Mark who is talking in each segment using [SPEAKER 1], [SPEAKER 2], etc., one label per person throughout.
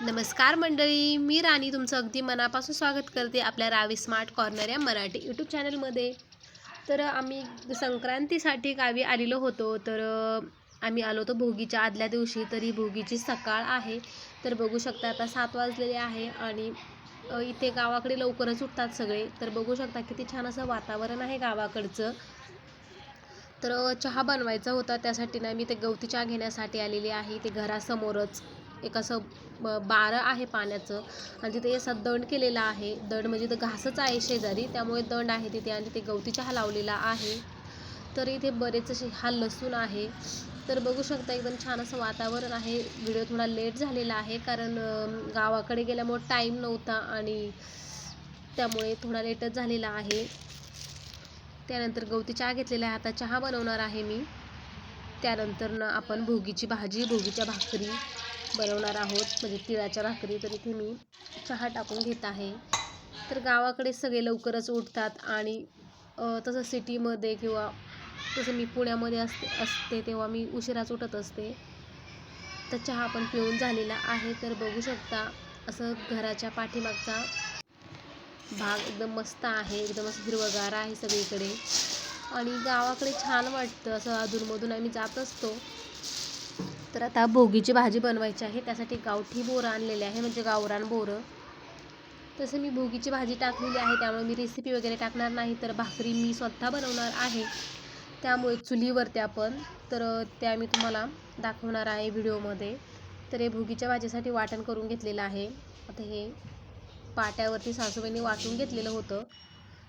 [SPEAKER 1] नमस्कार मंडळी मी राणी तुमचं अगदी मनापासून स्वागत करते आपल्या रावी स्मार्ट कॉर्नर या मराठी यूट्यूब चॅनलमध्ये तर आम्ही संक्रांतीसाठी गावी आलेलो होतो तर आम्ही आलो होतो भोगीच्या आदल्या दिवशी तरी भोगीची सकाळ आहे. तर बघू शकता आता सात वाजलेले आहे आणि इथे गावाकडे लवकरच उठतात सगळे. तर बघू शकता किती छान असं वातावरण आहे गावाकडचं. तर चहा बनवायचा होता त्यासाठी ना मी ते गवती चहा घेण्यासाठी आलेली आहे. ते घरासमोरच. एक असं ब- बारं आहे पाण्याचं आणि तिथे असा दंड केलेला आहे. दंड म्हणजे तर घासच आहे शेजारी त्यामुळे दंड आहे तिथे आणि तिथे गवती चहा लावलेला आहे. तर इथे बरेच असे हा लसूण आहे. तर बघू शकता एकदम छान असं वातावरण आहे. व्हिडिओ थोडा लेट झालेला आहे कारण गावाकडे गेल्यामुळे टाईम नव्हता आणि त्यामुळे थोडा लेटच झालेला आहे. त्यानंतर गवती चहा घेतलेला आहे. आता चहा बनवणार आहे मी. त्यानंतर ना आपण भोगीची भाजी भोगीच्या भाकरी. बनवणार आहोत. म्हणजे तिळाच्या भाकरी तर इथे मी चहा टाकून घेत आहे. तर गावाकडे सगळे लवकरच उठतात आणि तसं सिटीमध्ये किंवा तसं मी पुण्यामध्ये असते असते तेव्हा मी उशिराच उठत असते. तर चहा पण पिऊन झालेला आहे. तर बघू शकता असं घराच्या पाठीमागचा भाग एकदम मस्त आहे. एकदम असं हिरवगार आहे सगळीकडे. आणि गावाकडे छान वाटतं. असं अधूनमधून आम्ही जात असतो. तर आता भोगीची भाजी बनवायची आहे. त्यासाठी गावठी बोरं आणलेले आहे. म्हणजे गावरान बोरं. तसं मी भोगीची भाजी टाकलेली आहे. त्यामुळे मी रेसिपी वगैरे टाकणार नाही. तर भाकरी मी स्वतः बनवणार आहे. त्यामुळे चुलीवरती आपण. तर त्या मी तुम्हाला दाखवणार आहे व्हिडिओमध्ये. तर हे भोगीच्या भाजीसाठी वाटण करून घेतलेलं आहे. आता हे पाट्यावरती सासूबाईंनी वाटून घेतलेलं होतं.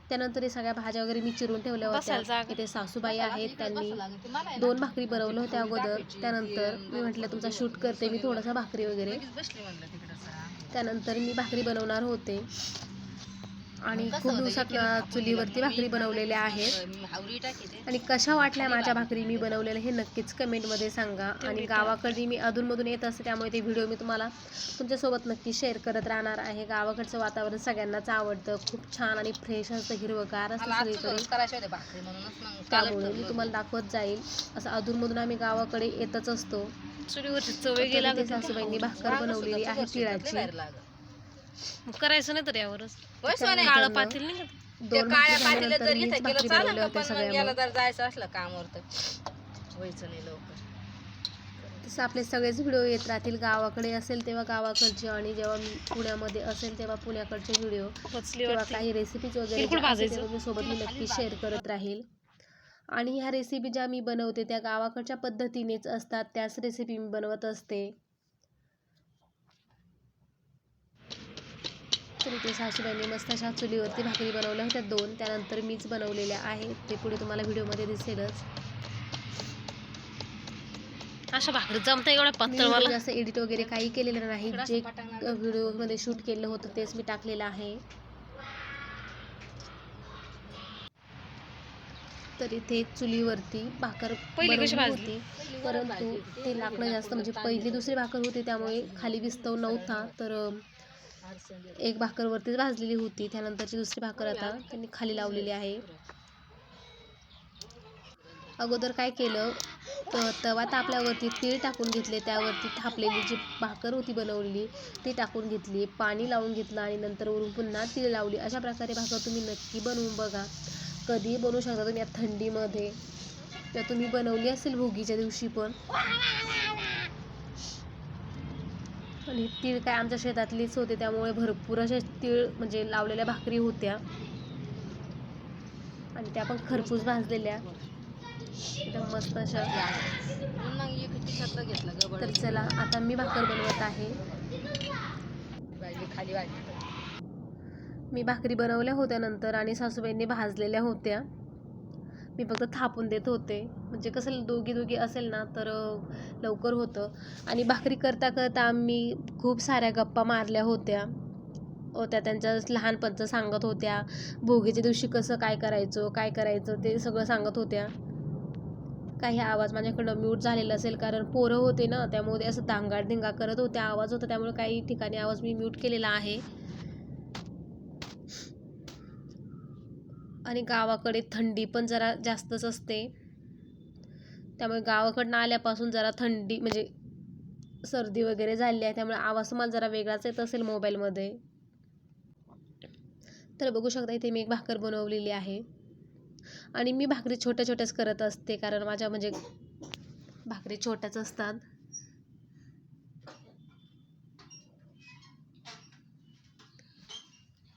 [SPEAKER 1] त्यानंतर हे सगळ्या भाज्या वगैरे मी चिरून ठेवल्या होत्या. इथे सासूबाई आहेत त्यांनी दोन भाकरी बनवल्या होत्या अगोदर. त्यानंतर मी म्हटलं तुमचा शूट करते मी थोडासा भाकरी वगैरे. त्यानंतर मी भाकरी बनवणार होते. आणि खूप दिवसात अ, चुलीवरती भाकरी बनवलेल्या आहेत. आणि कशा वाटल्या माझ्या भाकरी मी बनवलेल्या हे नक्कीच कमेंटमध्ये सांगा. आणि गावाकडे मी अधूनमधून येत असते त्यामुळे ते व्हिडिओ मी तुम्हाला तुमच्यासोबत नक्की शेअर करत राहणार आहे. गावाकडचं वातावरण सगळ्यांनाच आवडतं. खूप छान आणि फ्रेश असतं हिरवगार असतं सगळीकडे. त्यामुळे मी तुम्हाला दाखवत जाईल. असं अधूनमधून आम्ही गावाकडे येतच असतो.
[SPEAKER 2] चुलीवरची गेला
[SPEAKER 1] सासूबाईंनी भाकर बनवलेली आहे तिळाची.
[SPEAKER 2] करायचं नाही तर यावरच. काळं पातील नाही का?
[SPEAKER 1] दोन
[SPEAKER 3] काळ्या
[SPEAKER 1] भाकरी
[SPEAKER 3] पातेल्यात
[SPEAKER 1] झाल्यानंतर
[SPEAKER 3] जर
[SPEAKER 1] मीच
[SPEAKER 3] घेता
[SPEAKER 1] भाकरी
[SPEAKER 3] केलं चालेल
[SPEAKER 1] बनवल्या
[SPEAKER 3] का
[SPEAKER 1] होत्या
[SPEAKER 3] पण मग
[SPEAKER 1] सगळ्या
[SPEAKER 3] याला
[SPEAKER 1] मग.
[SPEAKER 3] जर जायचं असलं कामावर तर. व्हायचं नाही लवकर.
[SPEAKER 1] तसं आपले सगळेच व्हिडिओ येत राहतील. गावाकडे असेल तेव्हा गावाकडचे आणि जेव्हा मी पुण्यामध्ये असेल तेव्हा पुण्याकडचे व्हिडिओ किंवा काही रेसिपीज वगैरे
[SPEAKER 2] बिलकुल
[SPEAKER 1] ज्या असेल
[SPEAKER 2] भाजायचं.
[SPEAKER 1] ते तुमच्यासोबत मी नक्की शेअर करत राहील. आणि ह्या रेसिपी ज्या मी बनवते त्या गावाकडच्या पद्धतीनेच असतात. त्याच रेसिपी मी बनवत असते. तर इथे सासूबाईंनी मस्त अशा चुलीवरती भाकरी बनवल्या होत्या दोन. त्यानंतर मीच बनवलेल्या आहेत ते पुढे तुम्हाला व्हिडिओमध्ये दिसेलच.
[SPEAKER 2] अशा भाकरी जमता
[SPEAKER 1] व्हिडिओ जास्त एडिट वगैरे काही केलेलं नाही. जे व्हिडिओमध्ये शूट केलं होतं तेच मी टाकलेलं आहे. तर इथे चुलीवरती भाकर
[SPEAKER 2] पहिली कशी?
[SPEAKER 1] होती. परंतु ते लाकडं जास्त म्हणजे पहिली दुसरी भाकर होती त्यामुळे खाली विस्तव नव्हता. तर एक भाकर वरतीच भाजलेली होती त्यानंतरची दुसरी भाकर आता त्यांनी खाली लावलेली आहे. अगोदर काय केलं तवा तापल्यावरती तीळ टाकून घेतले त्यावरती थापलेली जी भाकर होती बनवलेली ती टाकून घेतली पाणी लावून घेतलं आणि नंतर वरून पुन्हा तीळ लावली. अशा प्रकारे भाकर तुम्ही नक्की बनवून बघा. कधीही बनवू शकता तुम्ही या थंडीमध्ये. तर तुम्ही बनवली असेल भोगीच्या दिवशी पण. आणि तीळ काय आमच्या शेतातलीच होते त्यामुळे भरपूर अशा तीळ म्हणजे लावलेल्या भाकरी होत्या. आणि त्या पण खरपूस भाजलेल्या. एकदम मस्त अशा. तर चला आता मी भाकर बनवत आहे.
[SPEAKER 3] खाली
[SPEAKER 1] मी भाकरी बनवल्या होत्या नंतर आणि सासूबाईंनी भाजलेल्या होत्या. मी फक्त थापून देत होते. म्हणजे कसं दोघी दोघी असेल ना तर लवकर होतं. आणि भाकरी करता करता आम्ही खूप साऱ्या गप्पा मारल्या होत्या. होत्या त्यांच्या लहानपणचं सांगत होत्या. भोगीच्या दिवशी कसं काय करायचं काय करायचं ते सगळं सांगत होत्या. काही आवाज माझ्याकडं म्यूट झालेला असेल कारण पोरं होते ना त्यामुळे असं धांगाडधिंगा करत होते. आवाज होता त्यामुळे काही ठिकाणी आवाज मी म्यूट केलेला आहे. आणि गावाकडे थंडी पण जरा जास्तच असते. त्यामुळे गावाकडनं आल्यापासून जरा थंडी म्हणजे सर्दी वगैरे झाली आहे त्यामुळे आवाज मला जरा वेगळाच येत असेल मोबाईलमध्ये. तर बघू शकता इथे मी एक भाकर बनवलेली आहे. आणि मी भाकरी छोट्या छोट्याच करत असते कारण माझ्या म्हणजे भाकरी छोट्याच असतात.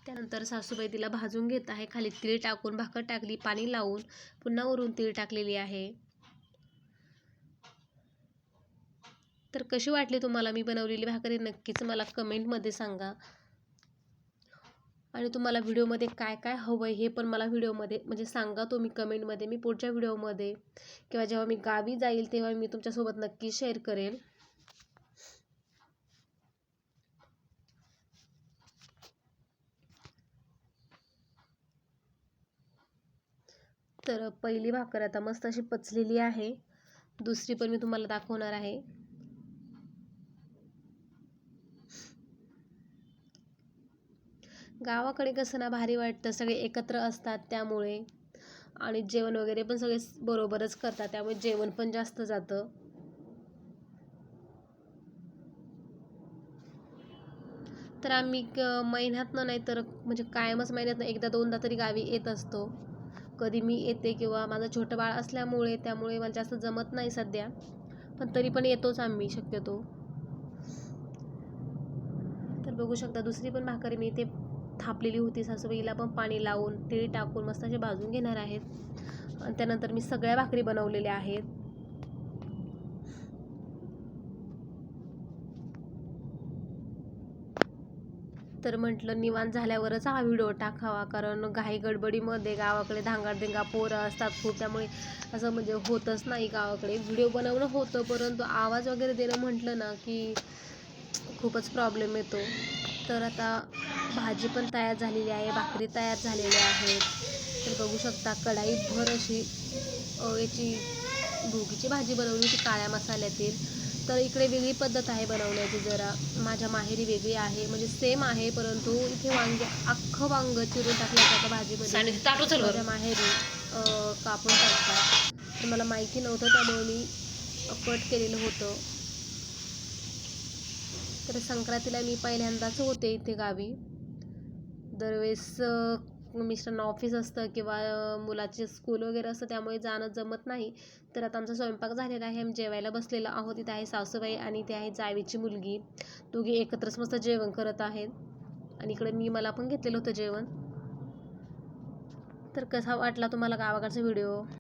[SPEAKER 1] त्यानंतर सासूबाई तिला भाजून घेत आहे. खाली तीळ टाकून भाकर टाकली पाणी लावून पुन्हा वरून तीळ टाकलेली आहे. तर कशी वाटली तुम्हाला मी बनवलेली भाकरी नक्कीच मला कमेंटमध्ये सांगा. आणि तुम्हाला व्हिडिओमध्ये काय काय हवं आहे हे पण मला व्हिडिओमध्ये म्हणजे सांगा तुम्ही कमेंटमध्ये मी पुढच्या व्हिडिओमध्ये. किंवा जेव्हा मी गावी जाईल तेव्हा मी तुमच्यासोबत नक्की शेअर करेल तर पहिली भाकर आता मस्त अशी पचलेली आहे. दुसरी पण मी तुम्हाला दाखवणार आहे. गावाकडे कसं ना भारी वाटतं सगळे एकत्र असतात त्यामुळे. आणि जेवण वगैरे पण सगळे बरोबरच करतात त्यामुळे जेवण पण जास्त जातं. तर आम्ही क- महिन्यातनं नाही तर म्हणजे कायमच महिन्यातनं एकदा दोनदा तरी गावी येत असतो. कधी मी येते किंवा माझं छोटं बाळ असल्यामुळे त्यामुळे मला जास्त जमत नाही सध्या. पण तरी पण येतोच आम्ही शक्यतो. तर बघू शकता दुसरी पण भाकरी मी इथे थापलेली होती. सासूबाईला पण पाणी लावून तीळ टाकून मस्त असे भाजून घेणार आहेत. आणि त्यानंतर मी सगळ्या भाकरी बनवलेल्या आहेत. तर म्हटलं निवांत झाल्यावरच हा व्हिडिओ टाकावा. कारण घाई गडबडीमध्ये गावाकडे धांगाडधिंगा पोरं असतात खूप. त्यामुळे असं म्हणजे होतच नाही गावाकडे. व्हिडिओ बनवणं होतं परंतु आवाज वगैरे देणं म्हटलं ना की खूपच प्रॉब्लेम येतो. तर आता भाजी पण तयार झालेली आहे भाकरी तयार झालेल्या आहेत. तर बघू शकता कढाई भर अशी याची भोगीची भाजी बनवली होती काळ्या मसाल्यातील. तर इकडे वेगळी पद्धत आहे बनवण्याची जरा माझ्या माहेरी वेगळी आहे म्हणजे सेम आहे परंतु इथे वांगे अख्खं वांग चिरून टाकलं जातं भाजीमध्ये. माझ्या माहेरी कापून टाकतात. तर मला माहिती नव्हतं त्यामुळे मी कट केलेलं होतं. तर संक्रांतीला मी पहिल्यांदाच होते इथे गावी. दरवेळेस मिस्टरांना ऑफिस असतं किंवा मुलाचे स्कूल वगैरे असतं त्यामुळे जाणं जमत नाही. तर आता आमचा स्वयंपाक झालेला आहे. आम्ही जेवायला बसलेलो आहोत. इथे आहे सासूबाई आणि ते आहे जावीची मुलगी. दोघी एकत्रच मस्त जेवण करत आहेत. आणि इकडे मी मला पण घेतलेलं होतं जेवण. तर कसा वाटला तुम्हाला गावाकडचा व्हिडिओ?